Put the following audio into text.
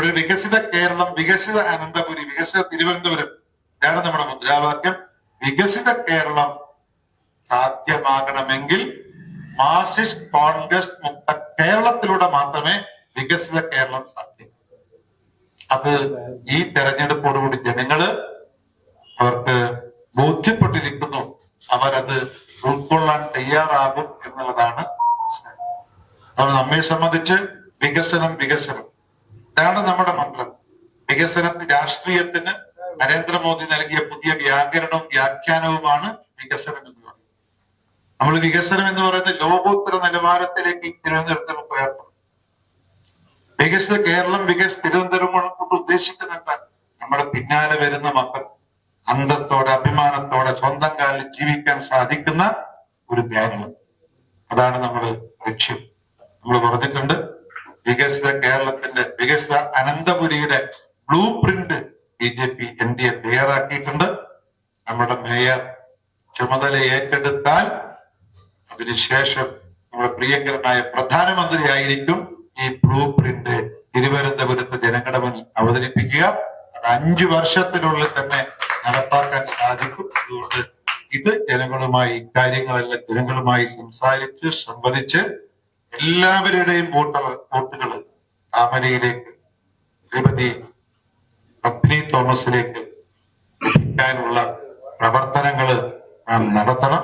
ഇവിടെ ഒരു വികസിത കേരളം വികസിത അനന്തപുരി വികസിത തിരുവനന്തപുരം. ഇതാണ് നമ്മുടെ മുദ്രാവാക്യം. വികസിത കേരളം സാധ്യമാകണമെങ്കിൽ മാർസിസ്റ്റ് കോൺഗ്രസ് മുക്ത കേരളത്തിലൂടെ മാത്രമേ വികസിത കേരളം സാധ്യം അത് ഈ തെരഞ്ഞെടുപ്പോടുകൂടി ജനങ്ങൾ അവർക്ക് ബോധ്യപ്പെട്ടിരിക്കുന്നു. അവരത് ഉൾക്കൊള്ളാൻ തയ്യാറാകും എന്നുള്ളതാണ്. അതുകൊണ്ട് നമ്മെ സംബന്ധിച്ച് വികസനം വികസനം. ഇതാണ് നമ്മുടെ മന്ത്രം. വികസനത്തിന് രാഷ്ട്രീയത്തിന് നരേന്ദ്രമോദി നൽകിയ പുതിയ വ്യാകരണവും വ്യാഖ്യാനവുമാണ് വികസനം എന്ന് പറയുന്നത്. നമ്മൾ വികസനം എന്ന് പറയുന്നത് ലോകോത്തര നിലവാരത്തിലേക്ക് തിരുവനന്തപുരത്ത് ഉയർത്തണം വികസിത കേരളം വികസ തിരുവനന്തപുരം കൊണ്ട് ഉദ്ദേശിക്കുന്നത് നമ്മുടെ പിന്നാലെ വരുന്ന മക്കൾ അന്തത്തോടെ അഭിമാനത്തോടെ സ്വന്തം കാലിൽ ജീവിക്കാൻ സാധിക്കുന്ന ഒരു കേരളം അതാണ് നമ്മുടെ ലക്ഷ്യം. നമ്മൾ പറഞ്ഞിട്ടുണ്ട് വികസിത കേരളത്തിന്റെ വികസിത അനന്തപുരിയുടെ blue print B J P N D A തയ്യാറാക്കിയിട്ടുണ്ട്. നമ്മുടെ മേയർ ചുമതല ഏറ്റെടുത്താൽ അതിനുശേഷം നമ്മുടെ പ്രിയങ്കരനായ പ്രധാനമന്ത്രി ആയിരിക്കും ഈ ബ്ലൂ പ്രിന്റ് തിരുവനന്തപുരത്ത് ജനങ്ങളുടെ മുന്നിൽ അവതരിപ്പിക്കുക. അത് അഞ്ചു വർഷത്തിനുള്ളിൽ തന്നെ നടപ്പാക്കാൻ സാധിക്കും. അതുകൊണ്ട് ഇത് ജനങ്ങളുമായി ഇക്കാര്യങ്ങളെല്ലാം ജനങ്ങളുമായി സംസാരിച്ച് സംവദിച്ച് എല്ലാവരുടെയും വോട്ടുകൾ താമരയിലേക്ക് ശ്രീമതി പത്നി തോമസിലേക്ക് എത്തിക്കാനുള്ള പ്രവർത്തനങ്ങൾ നടത്തണം.